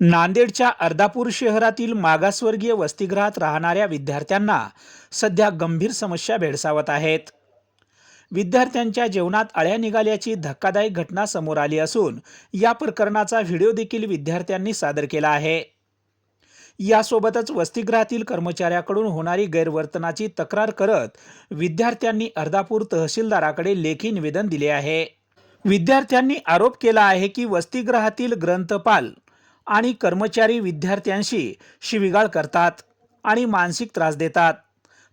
नांदेडच्या अर्धापूर शहरातील मागासवर्गीय वसतिगृहात राहणाऱ्या विद्यार्थ्यांना सध्या गंभीर समस्या भेडसावत आहेत. विद्यार्थ्यांच्या जेवणात अळ्या निघाल्याची धक्कादायक घटना समोर आली असून या प्रकरणाचा व्हिडिओ देखील विद्यार्थ्यांनी सादर केला आहे. यासोबतच वसतिगृहातील कर्मचाऱ्याकडून होणारी गैरवर्तनाची तक्रार करत विद्यार्थ्यांनी अर्धापूर तहसीलदाराकडे लेखी निवेदन दिले आहे. विद्यार्थ्यांनी आरोप केला आहे की वसतिगृहातील ग्रंथपाल आणि कर्मचारी विद्यार्थ्यांशी शिविगाळ करतात आणि मानसिक त्रास देतात.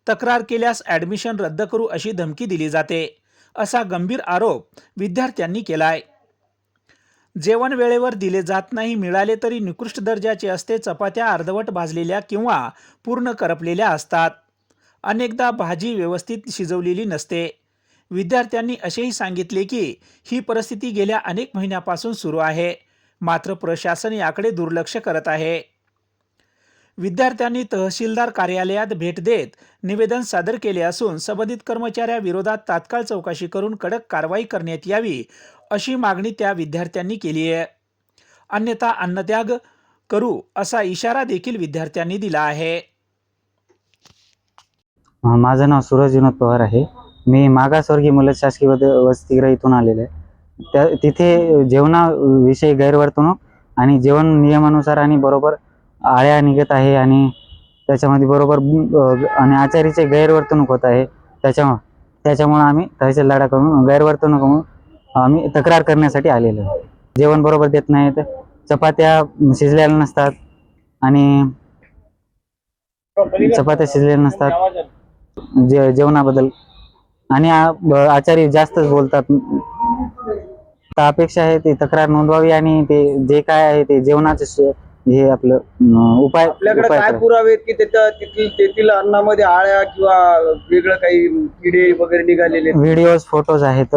तक्रार केल्यास ॲडमिशन रद्द करू अशी धमकी दिली जाते असा गंभीर आरोप विद्यार्थ्यांनी केलाय. जेवण वेळेवर दिले जात नाही मिळाले तरी निकृष्ट दर्जाचे असते चपात्या अर्धवट भाजलेल्या किंवा पूर्ण करपलेल्या असतात. अनेकदा भाजी व्यवस्थित शिजवलेली नसते. विद्यार्थ्यांनी असेही सांगितले की ही परिस्थिती गेल्या अनेक महिन्यापासून सुरू आहे. मात्र प्रशासन याकडे दुर्लक्ष करत आहे. विद्यार्थ्यांनी तहसीलदार कार्यालयात भेट देत निवेदन सादर केले असून संबंधित कर्मचाऱ्याविरोधात तात्काळ चौकशी करून कडक कारवाई करण्यात यावी अशी मागणी त्या विद्यार्थ्यांनी केली आहे. अन्यथा अन्नत्याग करू असा इशारा देखील विद्यार्थ्यांनी दिला आहे. माझं नाव सूरज विनोद पवार आहे. मी मागासवर्गीय मुलं शासकीय वसतिगृह इथून आलेलं आहे. त्या तिथे जेवणाविषयी गैरवर्तणूक आणि जेवण नियमानुसार आणि बरोबर आळ्या निघत आहे आणि त्याच्यामध्ये बरोबर आणि आचारीचे गैरवर्तणूक होत आहे. त्याच्या त्याच्यामुळं आम्ही काहीच लढा करून गैरवर्तणूक म्हणून आम्ही तक्रार करण्यासाठी आलेलो आहे. जेवण बरोबर देत नाहीत चपात्या शिजलेल्या नसतात आणि चपात्या शिजलेल्या नसतात. जे जेवणाबद्दल. आणि आचारी जास्तच बोलतात. तर अपेक्षा आहे ते तक्रार नोंदवावी आणि ते जे काय आहे ते जेवणाचे हे आपलं उपाय आपल्याकडे उपाय काय करा. पुरावे आहेत की त्याच्या तेथील तेथील अन्नामध्ये आळ्या किंवा वेगळं काही किडे वगैरे निघालेले आहेत? व्हिडिओज फोटोज आहेत